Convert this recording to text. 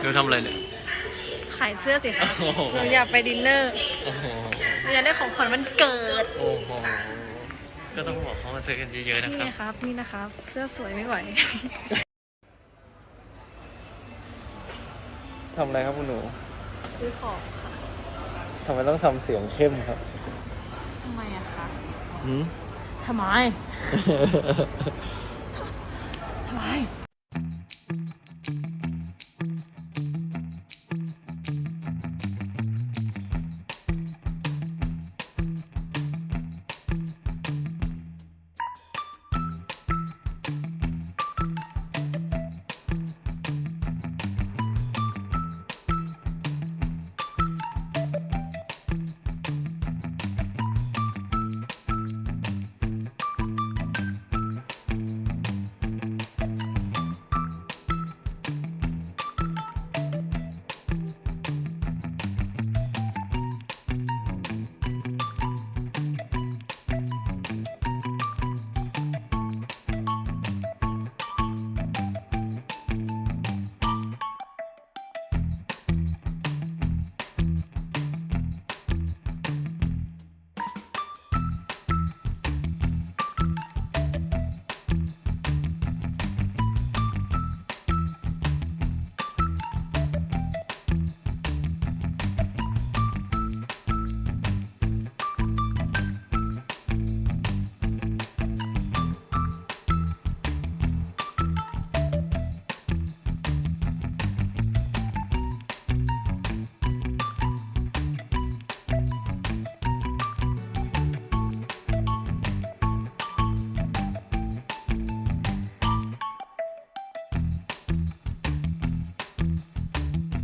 อะไรเนี่ย ขายเสื้อสิคะโอ้โห หนูอยากไปดินเนอร์โอ้โห หนูอยากได้ของขวัญวันเกิด โอ้โห ก็ต้องบอกเขามาซื้อกันเยอะๆนะนี่ครับ นะครับ นี่นะครับ เสื้อสวยไม่ไหว ทำอะไรครับคุณหนูซื้อของค่ะทำไมต้องทำเสียงเข้มครับทำไมอะคะหืม ทำไม ทำไม